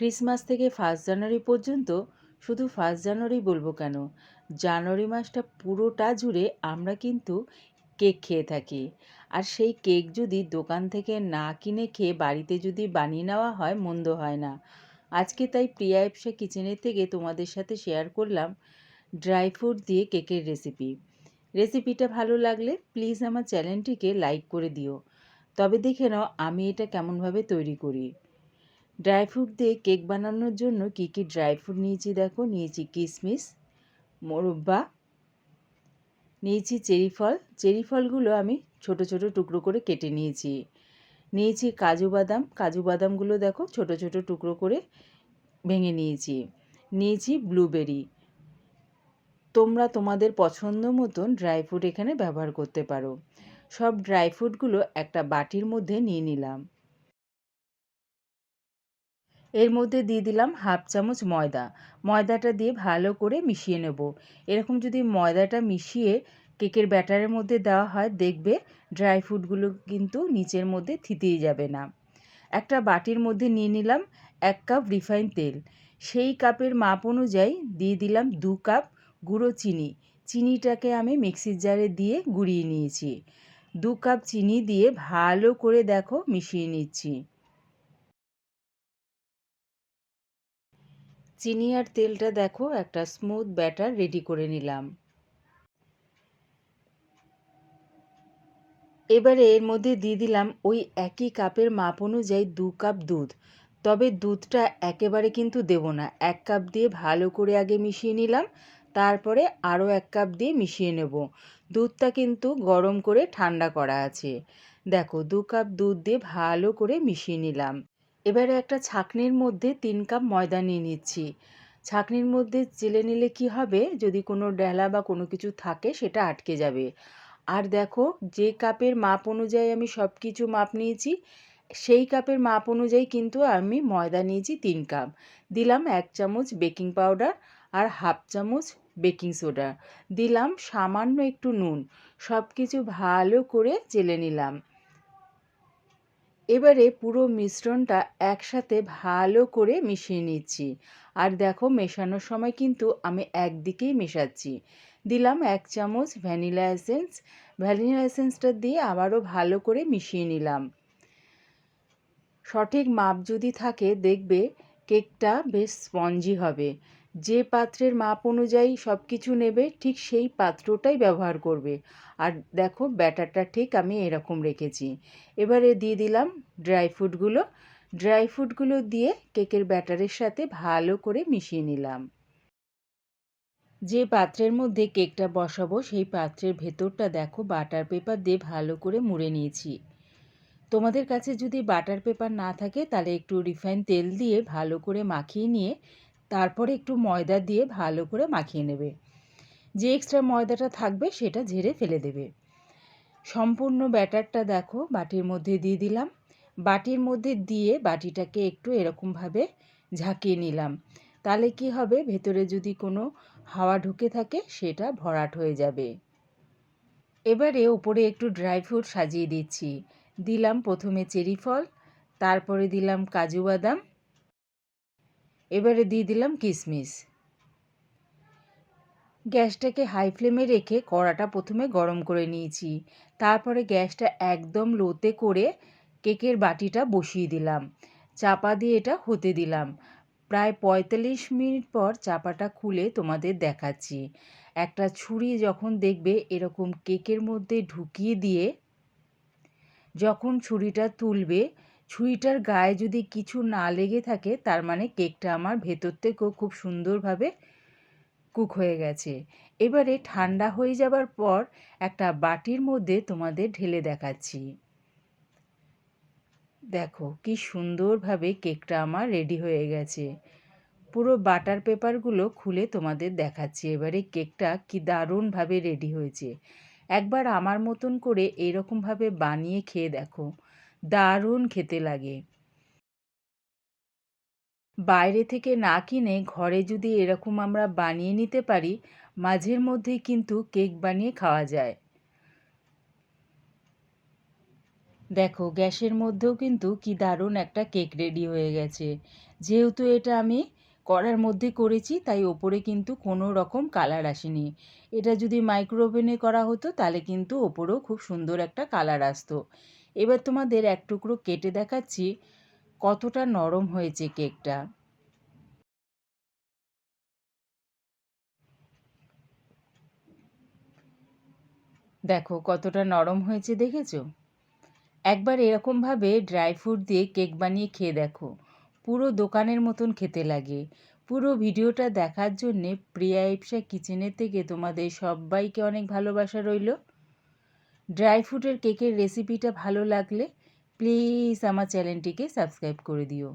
Christmas থেকে first January পর্যন্ত শুধু ফার্স্ট জানুয়ারি বলব কেন? জানুয়ারি মাসটা পুরোটা জুড়ে আমরা কিন্তু কেক খেয়ে থাকি। আর সেই কেক যদি দোকান থেকে না কিনে খেয়ে বাড়িতে যদি বানিয়ে নেওয়া হয়, মন্দ হয় না। আজকে তাই প্রিয়া এপসা কিচেনের থেকে তোমাদের সাথে শেয়ার করলাম ড্রাই ফ্রুট দিয়ে কেকের রেসিপি রেসিপিটা ভালো লাগলে প্লিজ আমার চ্যানেলটিকে লাইক করে দিও। তবে দেখে নাও আমি এটা কেমনভাবে তৈরি করি। ড্রাই ফ্রুট দিয়ে কেক বানানোর জন্য কী কী ড্রাই ফ্রুট নিয়েছি দেখো। নিয়েছি কিশমিশ মোরব্বা, নিয়েছি চেরি ফল। চেরি ফলগুলো আমি ছোট ছোট টুকরো করে কেটে নিয়েছি। নিয়েছি কাজু বাদাম। কাজু বাদামগুলো দেখো ছোট ছোট টুকরো করে ভেঙে নিয়েছি। নিয়েছি ব্লুবেরি তোমরা তোমাদের পছন্দ মতন ড্রাই ফ্রুট এখানে ব্যবহার করতে পারো। সব ড্রাই ফ্রুটগুলো একটা বাটির মধ্যে নিয়ে নিলাম। এর মধ্যে দিয়ে দিলাম হাফ চামচ ময়দা। ময়দাটা দিয়ে ভালো করে মিশিয়ে নেব। এরকম যদি ময়দাটা মিশিয়ে কেকের ব্যাটারের মধ্যে দেওয়া হয়, দেখবে ড্রাই ফ্রুটগুলো কিন্তু নিচের মধ্যে থিতিয়ে যাবে না। একটা বাটির মধ্যে নিয়ে নিলাম এক কাপ রিফাইন তেল। সেই কাপের মাপ অনুযায়ী দিয়ে দিলাম দু কাপ গুঁড়ো চিনি। চিনিটাকে আমি মিক্সির জারে দিয়ে গুঁড়িয়ে নিয়েছি। দু কাপ চিনি দিয়ে ভালো করে দেখো মিশিয়ে নিচ্ছি। চিনি আর তেলটা দেখো, একটা স্মুথ ব্যাটার রেডি করে নিলাম। এবারে এর মধ্যে দিয়ে দিলাম ওই একই কাপের মাপ অনুযায়ী দু কাপ দুধ। তবে দুধটা একেবারে কিন্তু দেব না। এক কাপ দিয়ে ভালো করে আগে মিশিয়ে নিলাম, তারপরে আরও এক কাপ দিয়ে মিশিয়ে নেব। দুধটা কিন্তু গরম করে ঠান্ডা করা আছে। দেখো, দু কাপ দুধ দিয়ে ভালো করে মিশিয়ে নিলাম। এবারে একটা ছাঁকনির মধ্যে তিন কাপ ময়দা নিয়ে নিচ্ছি। ছাঁকনির মধ্যে চেলে নিলে কি হবে? যদি কোনো ডেলা বা কোনো কিছু থাকে, সেটা আটকে যাবে। আর দেখো, যে কাপের মাপ অনুযায়ী আমি সব কিছু মাপ নিয়েছি, সেই কাপের মাপ অনুযায়ী কিন্তু আমি ময়দা নিয়েছি তিন কাপ। দিলাম এক চামচ বেকিং পাউডার আর হাফ চামচ বেকিং সোডা। দিলাম সামান্য একটু নুন। সব কিছু ভালো করে চেলে নিলাম। এবারে পুরো মিশ্রণটা একসাথে ভালো করে মিশিয়ে নিচ্ছি। আর দেখো, মেশানোর সময় কিন্তু আমি একদিকেই মেশাচ্ছি। দিলাম এক চামচ ভ্যানিলা এসেন্স। ভ্যানিলা এসেন্সটা দিয়ে আবারও ভালো করে মিশিয়ে নিলাম। সঠিক মাপ যদি থাকে, দেখবে কেকটা বেশ স্পঞ্জি হবে। যে পাত্রের মাপ অনুযায়ী সব কিছু নেবে, ঠিক সেই পাত্রটাই ব্যবহার করবে। আর দেখো, ব্যাটারটা ঠিক আমি এরকম রেখেছি। এবারে দিয়ে দিলাম ড্রাই ফ্রুটগুলো। ড্রাই ফ্রুটগুলো দিয়ে কেকের ব্যাটারের সাথে ভালো করে মিশিয়ে নিলাম। যে পাত্রের মধ্যে কেকটা বসাবো, সেই পাত্রের ভেতরটা দেখো, বাটার পেপার দিয়ে ভালো করে মুড়ে নিয়েছি। তোমাদের কাছে যদি বাটার পেপার না থাকে, তাহলে একটু রিফাইন তেল দিয়ে ভালো করে মাখিয়ে নিয়ে, তারপরে একটু ময়দা দিয়ে ভালো করে মাখিয়ে নেবে। যে এক্সট্রা ময়দাটা থাকবে, সেটা ঝেড়ে ফেলে দেবে। সম্পূর্ণ ব্যাটারটা দেখো, বাটির মধ্যে দিয়ে দিলাম। বাটির মধ্যে দিয়ে বাটিটাকে একটু এরকমভাবে ঝাঁকিয়ে নিলাম। তাহলে কি হবে? ভেতরে যদি কোনো হাওয়া ঢুকে থাকে, সেটা ভরাট হয়ে যাবে। এবারে ওপরে একটু ড্রাই ফ্রুট সাজিয়ে দিচ্ছি। দিলাম প্রথমে চেরি ফল, তারপরে দিলাম কাজু বাদাম, এবারে দিয়ে দিলাম কিশমিশ গ্যাসটাকে হাই ফ্লেমে রেখে কড়াটা প্রথমে গরম করে নিয়েছি। তারপরে গ্যাসটা একদম লোতে করে কেকের বাটিটা বসিয়ে দিলাম। চাপা দিয়ে এটা হতে দিলাম। প্রায় পঁয়তাল্লিশ মিনিট পর চাপাটা খুলে তোমাদের দেখাচ্ছি। একটা ছুরি যখন দেখবে এরকম কেকের মধ্যে ঢুকিয়ে দিয়ে যখন ছুরিটা তুলবে, ছুরিটার গায়ে যদি কিছু না লেগে থাকে, তার মানে কেকটা আমার ভেতর থেকেও খুব সুন্দরভাবে কুক হয়ে গেছে। এবারে ঠান্ডা হয়ে যাবার পর একটা বাটির মধ্যে তোমাদের ঢেলে দেখাচ্ছি। দেখো, কি সুন্দরভাবে কেকটা আমার রেডি হয়ে গেছে। পুরো বাটার পেপারগুলো খুলে তোমাদের দেখাচ্ছি। এবারে কেকটা কি দারুণভাবে রেডি হয়েছে। একবার আমার মতন করে এরকমভাবে বানিয়ে খেয়ে দেখো। দারুণ খেতে লাগে। বাইরে থেকে না কিনে ঘরে যদি এরকম আমরা বানিয়ে নিতে পারি, মাঝের মধ্যেই কিন্তু কেক বানিয়ে খাওয়া যায়। দেখো, গ্যাসের মধ্যেও কিন্তু কি দারুণ একটা কেক রেডি হয়ে গেছে। যেহেতু এটা আমি কড়ার মধ্যে করেছি, তাই ওপরে কিন্তু কোনো রকম কালার আসেনি। এটা যদি মাইক্রো ওভেনে করা হতো, তাহলে কিন্তু ওপরেও খুব সুন্দর একটা কালার আসতো। এবার তোমাদের এক টুকরো কেটে দেখাচ্ছি, কতটা নরম হয়েছে কেকটা। দেখো কতটা নরম হয়েছে, দেখেছ? একবার এরকমভাবে ড্রাই ফ্রুট দিয়ে কেক বানিয়ে খেয়ে দেখো। পুরো দোকানের মতন খেতে লাগে। পুরো ভিডিওটা দেখার জন্যে প্রিয়া ইপসা কিচেনের থেকে তোমাদের সবাইকে অনেক ভালোবাসা রইল। ড্রাই ফ্রুটের কেকের রেসিপিটা ভালো লাগলে প্লিজ আমার চ্যানেলটিকে সাবস্ক্রাইব করে দিও।